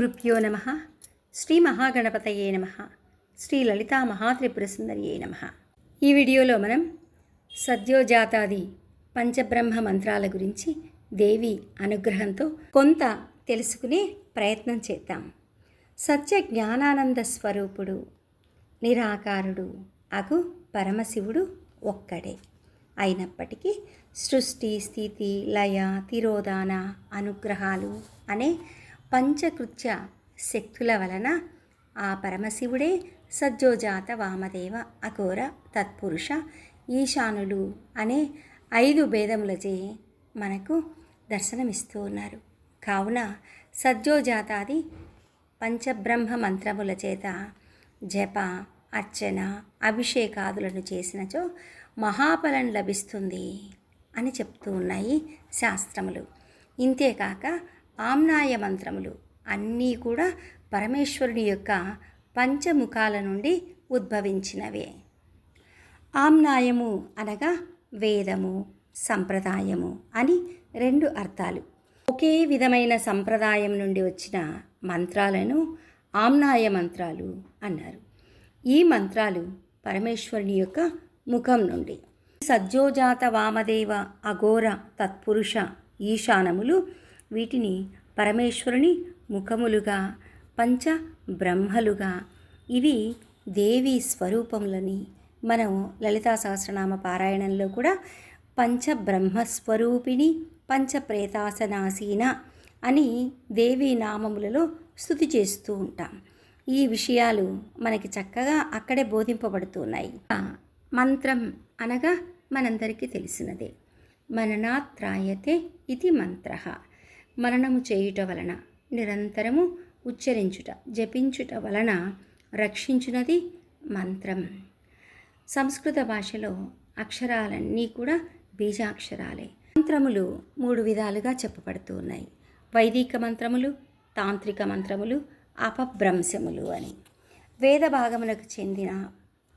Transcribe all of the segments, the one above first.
గురుభ్యో నమ. శ్రీ మహాగణపతయే నమ. శ్రీ లలితా మహాత్రిపురసుందరియే నమ. ఈ వీడియోలో మనం సద్యోజాతాది పంచబ్రహ్మ మంత్రాల గురించి దేవి అనుగ్రహంతో కొంత తెలుసుకునే ప్రయత్నం చేద్దాం. సత్య జ్ఞానానంద స్వరూపుడు నిరాకారుడు అగు పరమశివుడు ఒక్కడే. అయినప్పటికీ సృష్టి స్థితి లయ తిరోధాన అనుగ్రహాలు అనే పంచకృత్య శక్తుల వలన ఆ పరమశివుడే సజ్జోజాత వామదేవ అఘోర తత్పురుష ఈశానులు అనే ఐదు భేదములచే మనకు దర్శనమిస్తూ ఉన్నారు. కావున సజ్జోజాతాది పంచబ్రహ్మ మంత్రముల చేత జప అర్చన అభిషేకాదులను చేసినచో మహాఫలం లభిస్తుంది అని చెప్తూ ఉన్నాయి శాస్త్రములు. ఇంతేకాక ఆమ్నాయ మంత్రములు అన్నీ కూడా పరమేశ్వరుని యొక్క పంచముఖాల నుండి ఉద్భవించినవే. ఆమ్నాయము అనగా వేదము సంప్రదాయము అని రెండు అర్థాలు. ఒకే విధమైన సంప్రదాయం నుండి వచ్చిన మంత్రాలను ఆమ్నాయ మంత్రాలు అన్నారు. ఈ మంత్రాలు పరమేశ్వరుని యొక్క ముఖం నుండి. సజ్జోజాత వామదేవ అఘోర తత్పురుష ఈశానములు వీటిని పరమేశ్వరుని ముఖములుగా పంచ బ్రహ్మలుగా ఇవి దేవి స్వరూపములని. మనం లలితా సహస్రనామ పారాయణంలో కూడా పంచబ్రహ్మస్వరూపిణి పంచప్రేతాసనాసీన అని దేవి నామములలో స్థుతి చేస్తూ ఉంటాం. ఈ విషయాలు మనకి చక్కగా అక్కడే బోధింపబడుతున్నాయి. మంత్రం అనగా మనందరికీ తెలిసినదే. మననాత్రాయతే ఇది మంత్ర. మననము చేయుట వలన నిరంతరము ఉచ్చరించుట జపించుట వలన రక్షించున్నది మంత్రం. సంస్కృత భాషలో అక్షరాలన్నీ కూడా బీజాక్షరాలే. మంత్రములు మూడు విధాలుగా చెప్పబడుతూ ఉన్నాయి. వైదిక మంత్రములు తాంత్రిక మంత్రములు అపభ్రంశములు అని. వేద భాగములకు చెందిన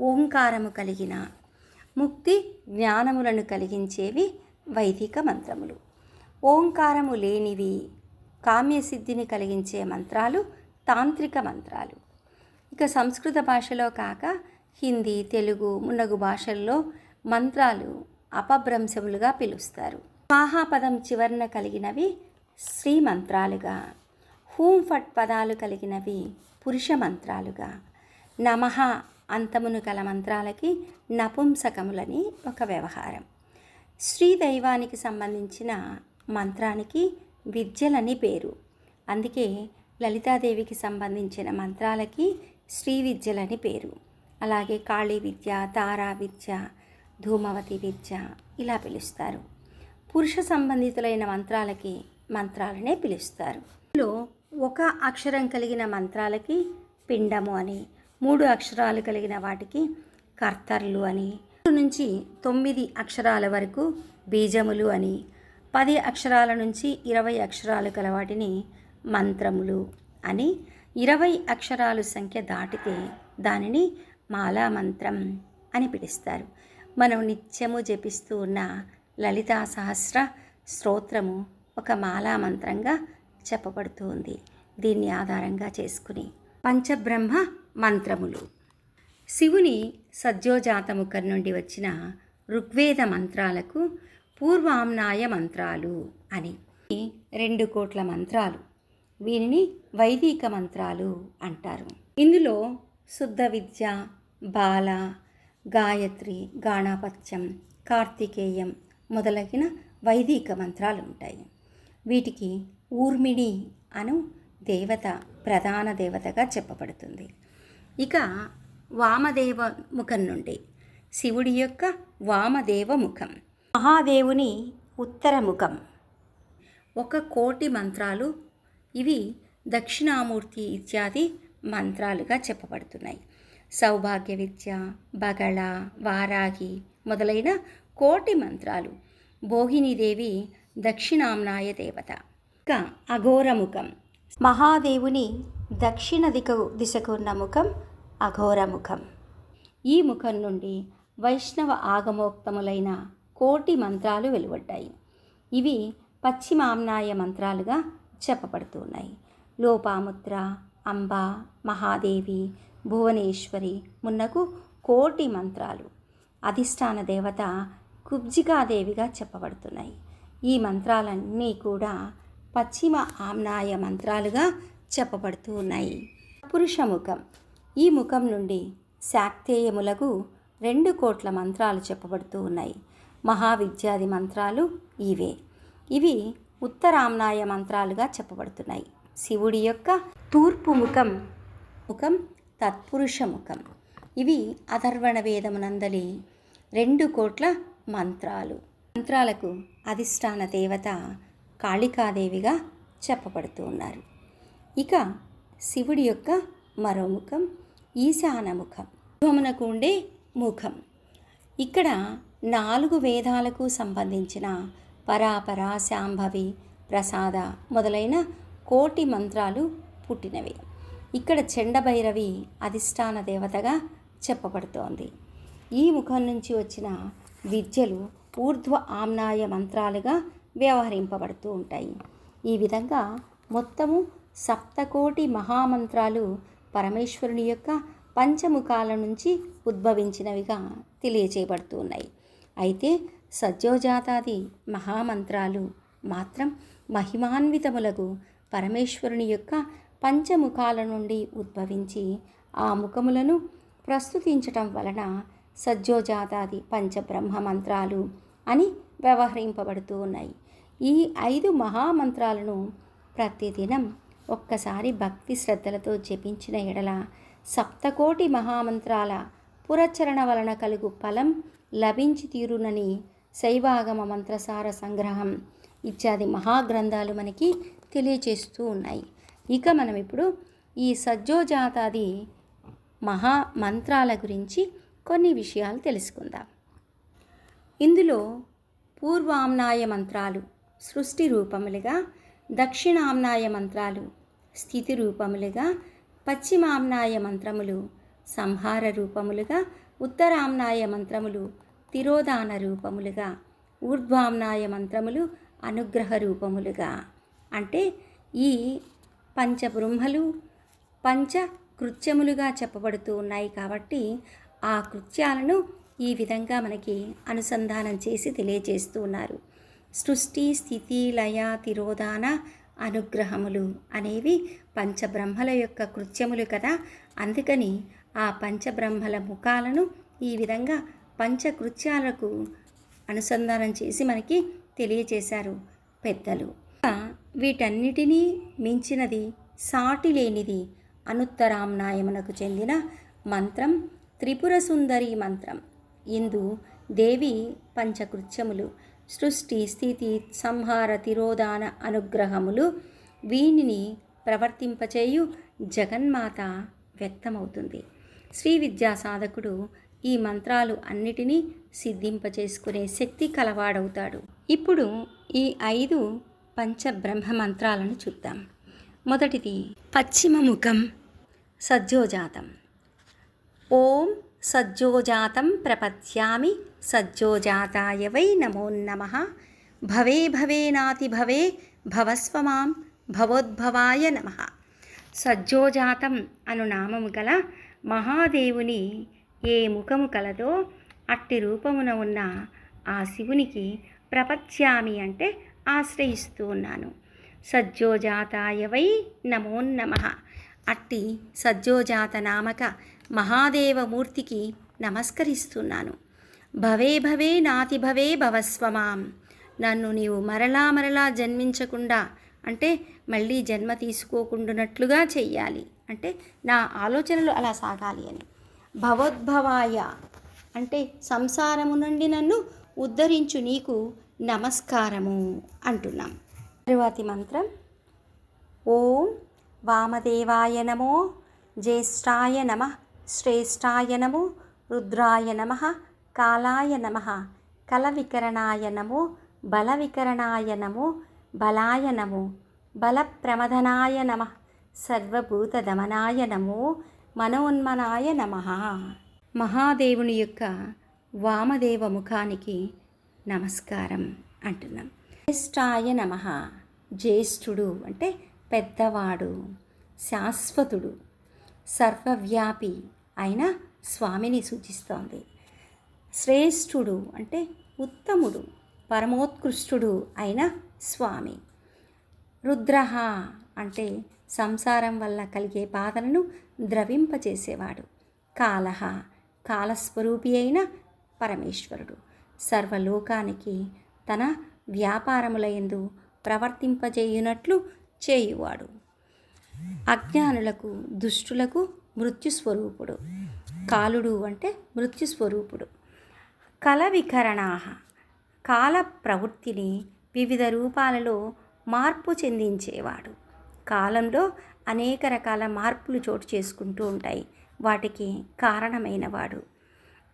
ఓంకారము కలిగిన ముక్తి జ్ఞానములను కలిగించేవి వైదిక మంత్రములు. ఓంకారము లేనివి కామ్యసిద్ధిని కలిగించే మంత్రాలు తాంత్రిక మంత్రాలు. ఇక సంస్కృత భాషలో కాక హిందీ తెలుగు మున్నగు భాషల్లో మంత్రాలు అపభ్రంశములుగా పిలుస్తారు. మహాపదం చివరన కలిగినవి శ్రీ మంత్రాలుగా హూం ఫట్ పదాలు కలిగినవి పురుష మంత్రాలుగా నమః అంతమును కల మంత్రాలకి నపుంసకములని ఒక వ్యవహారం. శ్రీ దైవానికి సంబంధించిన మంత్రానికి విద్యలని పేరు. అందుకే లలితాదేవికి సంబంధించిన మంత్రాలకి శ్రీ విద్యలని పేరు. అలాగే కాళీ విద్య తారా విద్య ధూమవతి విద్య ఇలా పిలుస్తారు. పురుష సంబంధితులైన మంత్రాలకి మంత్రాలనే పిలుస్తారు. ఇందులో ఒక అక్షరం కలిగిన మంత్రాలకి పిండము అని మూడు అక్షరాలు కలిగిన వాటికి కర్తర్లు అని నుంచి తొమ్మిది అక్షరాల వరకు బీజములు అని పది అక్షరాల నుంచి ఇరవై అక్షరాలు కల వాటిని మంత్రములు అని ఇరవై అక్షరాలు సంఖ్య దాటితే దానిని మాలా మంత్రం అని పిలుస్తారు. మనం నిత్యము జపిస్తూ ఉన్న లలితా సహస్ర స్తోత్రము ఒక మాలా మంత్రంగా చెప్పబడుతుంది దీన్ని ఆధారంగా చేసుకుని పంచబ్రహ్మ మంత్రములు. శివుని సజ్జోజాతముఖం నుండి వచ్చిన ఋగ్వేద మంత్రాలకు పూర్వామ్నాయ మంత్రాలు అని. రెండు కోట్ల మంత్రాలు వీనిని వైదిక మంత్రాలు అంటారు. ఇందులో శుద్ధ విద్య బాల గాయత్రి గాణాపత్యం కార్తికేయం మొదలగిన వైదిక మంత్రాలు ఉంటాయి. వీటికి ఊర్మిణి అను దేవత ప్రధాన దేవతగా చెప్పబడుతుంది. ఇక వామదేవ ముఖం నుండి శివుడి యొక్క వామదేవ ముఖం. మహాదేవుని ఉత్తరముఖం. ఒక కోటి మంత్రాలు ఇవి దక్షిణామూర్తి ఇత్యాది మంత్రాలుగా చెప్పబడుతున్నాయి. సౌభాగ్య విద్య బగళ వారాహి మొదలైన కోటి మంత్రాలు. భోగినీదేవి దక్షిణామ్నాయ దేవత. ఇక అఘోరముఖం. మహాదేవుని దక్షిణ దిక్కు దిశకు ఉన్న ముఖం అఘోరముఖం. ఈ ముఖం నుండి వైష్ణవ ఆగమోక్తములైన కోటి మంత్రాలు వెలువడ్డాయి. ఇవి పశ్చిమామ్నాయ మంత్రాలుగా చెప్పబడుతున్నాయి. లోపాముద్ర అంబ మహాదేవి భువనేశ్వరి మున్నకు కోటి మంత్రాలు. అధిష్టాన దేవత కుబ్జికాదేవిగా చెప్పబడుతున్నాయి. ఈ మంత్రాలన్నీ కూడా పశ్చిమ ఆమ్నాయ మంత్రాలుగా చెప్పబడుతూ ఉన్నాయి పురుష ముఖం. ఈ ముఖం నుండి శాక్తేయములకు రెండు కోట్ల మంత్రాలు చెప్పబడుతూ ఉన్నాయి. మహావిద్యాది మంత్రాలు ఇవే. ఇవి ఉత్తరామ్నాయ మంత్రాలుగా చెప్పబడుతున్నాయి. శివుడి యొక్క తూర్పు ముఖం ముఖం తత్పురుష ముఖం. ఇవి అథర్వణ వేదమునందలి రెండు కోట్ల మంత్రాలు. మంత్రాలకు అధిష్టాన దేవత కాళికాదేవిగా చెప్పబడుతూ ఉన్నారు. ఇక శివుడి యొక్క మరో ముఖం ఈశాన ముఖం. ధ్వమునకు ఉండే ముఖం. ఇక్కడ నాలుగు వేదాలకు సంబంధించిన పరాపర శాంభవి ప్రసాద మొదలైన కోటి మంత్రాలు పుట్టినవి. ఇక్కడ చండభైరవి అధిష్టాన దేవతగా చెప్పబడుతోంది. ఈ ముఖం నుంచి వచ్చిన విద్యలు ఊర్ధ్వ ఆమ్నాయ మంత్రాలుగా వ్యవహరింపబడుతూ ఉంటాయి. ఈ విధంగా మొత్తము సప్తకోటి మహామంత్రాలు పరమేశ్వరుని యొక్క పంచముఖాల నుంచి ఉద్భవించినవిగా తెలియచేయబడుతూ ఉన్నాయి. అయితే సత్యోజాతాది మహామంత్రాలు మాత్రం మహిమాన్వితములకు పరమేశ్వరుని యొక్క పంచముఖాల నుండి ఉద్భవించి ఆ ముఖములను ప్రస్తుతించటం వలన సజ్జోజాతాది పంచబ్రహ్మ మంత్రాలు అని వ్యవహరింపబడుతూ ఉన్నాయి. ఈ ఐదు మహామంత్రాలను ప్రతిదినం ఒక్కసారి భక్తి శ్రద్ధలతో జపించిన ఎడల సప్తకోటి మహామంత్రాల పురచరణ వలన కలుగు ఫలం లభించి తీరునని శైవాగమ మంత్రసార సంగ్రహం ఇత్యాది మహాగ్రంథాలు మనకి తెలియచేస్తూ ఉన్నాయి. ఇక మనం ఇప్పుడు ఈ సజ్జోజాతాది మహా మంత్రాల గురించి కొన్ని విషయాలు తెలుసుకుందాం. ఇందులో పూర్వామ్నాయ మంత్రాలు సృష్టి రూపములుగా దక్షిణామ్నాయ మంత్రాలు స్థితి రూపములుగా పశ్చిమామ్నాయ మంత్రములు సంహార రూపములుగా ఉత్తరామ్నాయ మంత్రములు తిరోధాన రూపములుగా ఊర్ధ్వామ్నాయ మంత్రములు అనుగ్రహ రూపములుగా. అంటే ఈ పంచబ్రహ్మలు పంచ కృత్యములుగా చెప్పబడుతూ ఉన్నాయి కాబట్టి ఆ కృత్యాలను ఈ విధంగా మనకి అనుసంధానం చేసి తెలియజేస్తూ ఉన్నారు. సృష్టి స్థితి లయ తిరోధాన అనుగ్రహములు అనేవి పంచబ్రహ్మల యొక్క కృత్యములు కదా? అందుకని ఆ పంచబ్రహ్మల ముఖాలను ఈ విధంగా పంచకృత్యాలకు అనుసంధానం చేసి మనకి తెలియచేశారు పెద్దలు. వీటన్నిటినీ మించినది సాటి లేనిది అనుత్తరామ్నాయమునకు చెందిన మంత్రం త్రిపుర సుందరి మంత్రం. ఇందు దేవి పంచకృత్యములు సృష్టి స్థితి సంహార తిరోధాన అనుగ్రహములు వీనిని ప్రవర్తింపచేయు జగన్మాత వ్యక్తమవుతుంది. శ్రీ విద్యా సాధకుడు ఈ మంత్రాలు అన్నిటినీ సిద్ధింపచేసుకునే శక్తి కలవాడవుతాడు. ఇప్పుడు ఈ ఐదు పంచబ్రహ్మ మంత్రాలను చూద్దాం. మొదటిది పశ్చిమ ముఖం సజ్జోజాతం. ఓం సజ్జోజాతం ప్రపద్యామి సజ్జోజాతాయ వై నమో నమ. భవే భవేనాతి భవే భవస్వ మాం భవోద్భవాయ నమ. సజ్జోజాతం అను నామము గల మహాదేవుని ఏ ముఖము కలదో అట్టి రూపమున ఉన్న ఆ శివునికి ప్రపత్యామి అంటే ఆశ్రయిస్తూ ఉన్నాను. సజ్జోజాతాయ వై నమో నమ. అట్టి సజ్జోజాత నామక మహాదేవమూర్తికి నమస్కరిస్తున్నాను. భవే భవే నాతి భవే భవస్వమాం నన్ను నీవు మరలా మరలా జన్మించకుండా అంటే మళ్ళీ జన్మ తీసుకోకుండానట్లుగా చెయ్యాలి. అంటే నా ఆలోచనలు అలా సాగాలి అని. భవోద్భవాయ అంటే సంసారము నుండి నన్ను ఉద్ధరించు నీకు నమస్కారము అంటున్నాం. తరువాతి మంత్రం. ఓం వామదేవాయ నమో జ్యేష్ఠాయ నమ శ్రేష్టాయ నమో రుద్రాయ నమ కాలాయ నమ కలవికరణాయ నమో బలవికరణాయ నమో బలాయ నమో బలప్రమదనాయ నమ సర్వభూతదమనాయ నమో మనోన్మనాయ నమ. మహాదేవుని యొక్క వామదేవ ముఖానికి నమస్కారం అంటున్నాం. జ్యేష్ఠాయ నమ. జ్యేష్ఠుడు అంటే పెద్దవాడు శాశ్వతుడు సర్వవ్యాపి అయిన స్వామిని సూచిస్తోంది. శ్రేష్ఠుడు అంటే ఉత్తముడు పరమోత్కృష్టుడు అయిన స్వామి. రుద్రహ అంటే సంసారం వల్ల కలిగే బాధలను ద్రవింపచేసేవాడు కాలహ కాలస్వరూపి అయిన పరమేశ్వరుడు. సర్వలోకానికి తన వ్యాపారములయందు ప్రవర్తింపజేయునట్లు చేయువాడు. అజ్ఞానులకు దుష్టులకు మృత్యుస్వరూపుడు. కాలుడు అంటే మృత్యుస్వరూపుడు. కల వికరణాహ కాల ప్రవృత్తిని వివిధ రూపాలలో మార్పు చెందించేవాడు. కాలంలో అనేక రకాల మార్పులు చోటు చేసుకుంటూ ఉంటాయి. వాటికి కారణమైనవాడు.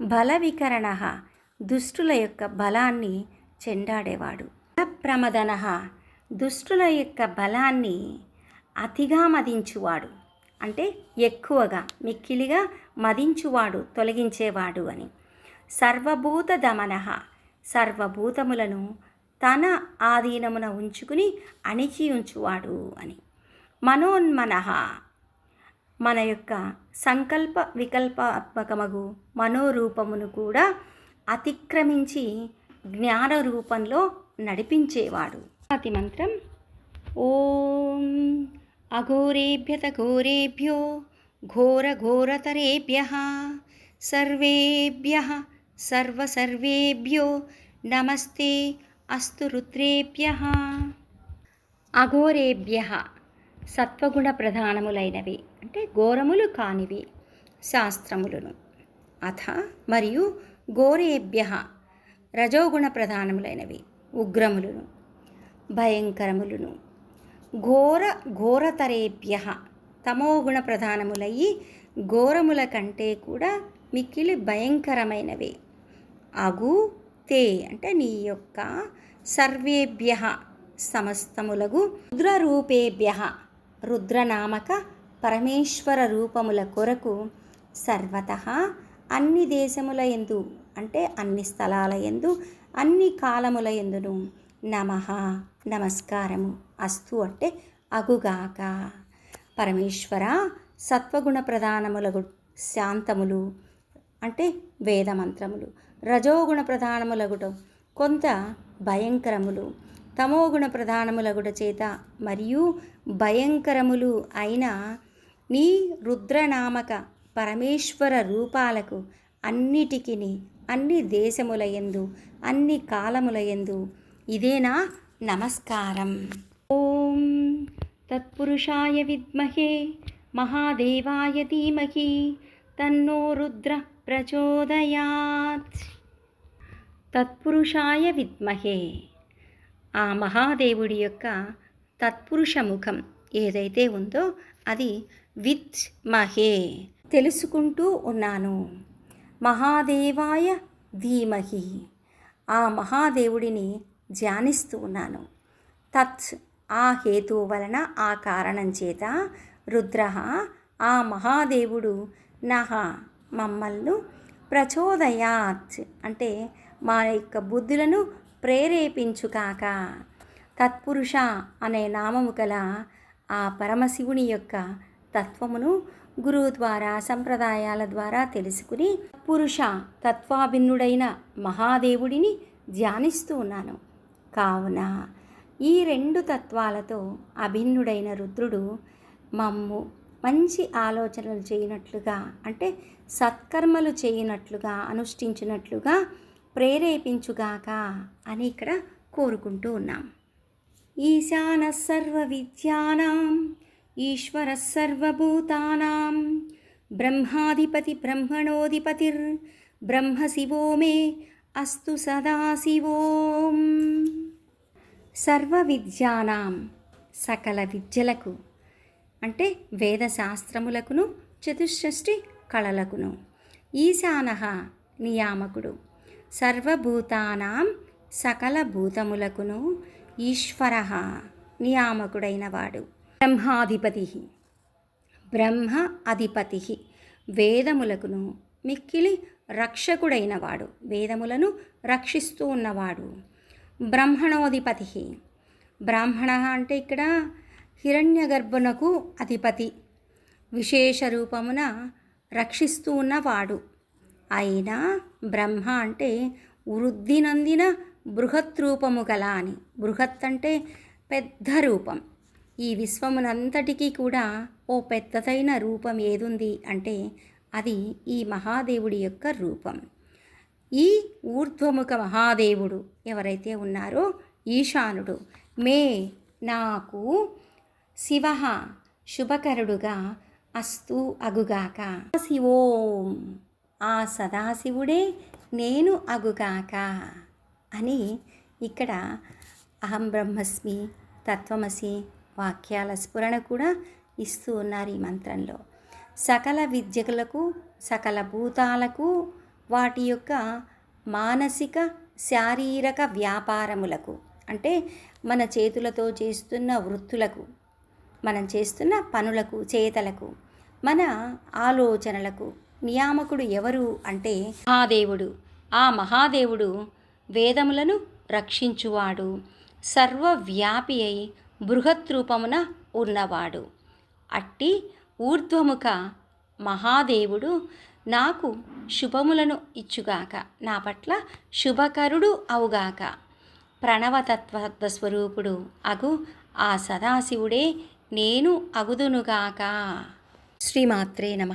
బల వికరణ దుష్టుల యొక్క బలాన్ని చెండాడేవాడు. ప్రమదన దుష్టుల యొక్క బలాన్ని అతిగా మదించువాడు. అంటే ఎక్కువగా మిక్కిలిగా మదించువాడు తొలగించేవాడు అని. సర్వభూత దమన సర్వభూతములను తన ఆధీనమున ఉంచుకుని అణిచి ఉంచువాడు అని. మనోన్మనః మన యొక్క సంకల్ప వికల్పాత్మకమగు మనోరూపమును కూడా అతిక్రమించి జ్ఞాన రూపంలో నడిపించేవాడు. అతి మంత్రం ఓం అఘోరేభ్యత ఘోరేభ్యో ఘోర ఘోరతరేభ్య సర్వేభ్య సర్వసర్వేభ్యో నమస్తే అస్తు రుద్రేభ్య అఘోరేభ్య సత్వగుణ ప్రధానములైనవి అంటే ఘోరములు కానివి శాస్త్రములను. అథ మరియు ఘోరేభ్య రజోగుణ ప్రధానములైనవి ఉగ్రములను భయంకరములను. ఘోర ఘోరతరేభ్య తమోగుణ ప్రధానములయ్యి ఘోరముల కంటే కూడా మిక్కిలి భయంకరమైనవి. అగు తే అంటే నీ యొక్క సర్వేభ్య సమస్తములగు రుద్రరూపేభ్య రుద్రనామక పరమేశ్వర రూపముల కొరకు సర్వత అన్ని దేశముల ఎందు అంటే అన్ని స్థలాల ఎందు అన్ని కాలముల ఎందును నమ నమస్కారము అస్తు అంటే అగుగాక. పరమేశ్వర సత్వగుణ ప్రధానములగు శాంతములు అంటే వేదమంత్రములు. రజోగుణ ప్రధానములగుట కొంత భయంకరములు. తమోగుణ ప్రధానములగుట చేత మరియు భయంకరములు అయిన నీ రుద్రనామక పరమేశ్వర రూపాలకు అన్నిటికిని అన్ని దేశములయందు అన్ని కాలములయందు ఇదేనా నమస్కారం. ఓం తత్పురుషాయ విద్మహే మహాదేవాయ ధీమహి తన్నో రుద్ర ప్రచోదయాత్ తత్పురుషాయ విద్మహే। ఆ మహాదేవుడి యొక్క తత్పురుష ముఖం ఏదైతే ఉందో అది విత్ మహే తెలుసుకుంటూ ఉన్నాను। మహాదేవాయ ధీమహి। ఆ మహాదేవుడిని ధ్యానిస్తూ ఉన్నాను। తత్ ఆ హేతువు వలన ఆ కారణం చేత రుద్ర ఆ మహాదేవుడు నహ మమ్మల్ని ప్రచోదయాత్. అంటే మా యొక్క బుద్ధులను ప్రేరేపించుకాక తత్పురుష అనే నామము గల ఆ పరమశివుని యొక్క తత్వమును గురువు ద్వారా సంప్రదాయాల ద్వారా తెలుసుకుని పురుష తత్వాభిన్నుడైన మహాదేవుడిని ధ్యానిస్తూ ఉన్నాను. కావున ఈ రెండు తత్వాలతో అభిన్నుడైన రుద్రుడు మమ్ము మంచి ఆలోచనలు చేయనట్లుగా అంటే సత్కర్మలు చేయనట్లుగా అనుష్ఠించినట్లుగా ప్రేరేపించుగాక అని ఇక్కడ కోరుకుంటూ ఉన్నాం. ఈశాన సర్వ విద్యానాం ఈశ్వర సర్వభూతానాం బ్రహ్మాధిపతి బ్రహ్మణోధిపతిర్ బ్రహ్మ శివో మే అస్తు సదాశివోం సర్వ విద్యానాం సకల విద్యలకు అంటే వేద శాస్త్రములకును చతుషష్టి కళలకును. ఈశానహ నియామకుడు. సర్వభూతానాం సకల భూతములకును ఈశ్వర నియామకుడైనవాడు. బ్రహ్మాధిపతి. బ్రహ్మ అధిపతి. వేదములకును మిక్కిలి రక్షకుడైనవాడు. వేదములను రక్షిస్తూ ఉన్నవాడు. బ్రహ్మణోధిపతి. బ్రాహ్మణ అంటే ఇక్కడ హిరణ్యగర్భునకు అధిపతి. విశేష రూపమున రక్షిస్తూ ఉన్నవాడు అయినా బ్రహ్మ అంటే వృద్ధి నందిన బృహత్ రూపము గల అని. బృహత్ అంటే పెద్ద రూపం. ఈ విశ్వమునంతటికీ కూడా ఓ పెద్దదైన రూపం ఏదుంది అంటే అది ఈ మహాదేవుడి యొక్క రూపం. ఈ ఊర్ధ్వముఖ మహాదేవుడు ఎవరైతే ఉన్నారో ఈశానుడు మే నాకు శివ శుభకరుడుగా అస్తు అగుగాక. శివోం. ఆ సదాశివుడే నేను అగుగాక అని ఇక్కడ అహం బ్రహ్మస్మి తత్వమసి వాక్యాల స్ఫురణ కూడా ఇస్తూ ఉన్నారు ఈ మంత్రంలో. సకల విద్యకులకు సకల భూతాలకు వాటి యొక్క మానసిక శారీరక వ్యాపారములకు అంటే మన చేతులతో చేస్తున్న వృత్తులకు మనం చేస్తున్న పనులకు చేతలకు మన ఆలోచనలకు నియామకుడు ఎవరు అంటే మహాదేవుడు. ఆ మహాదేవుడు వేదములను రక్షించువాడు. సర్వవ్యాపి అయి బృహత్ రూపమున ఉన్నవాడు. అట్టి ఊర్ధ్వముఖ మహాదేవుడు నాకు శుభములను ఇచ్చుగాక నా పట్ల శుభకరుడు అవుగాక. ప్రణవతత్వ స్వరూపుడు అగు ఆ సదాశివుడే నేను అగుదునుగాక. శ్రీమాత్రే నమ.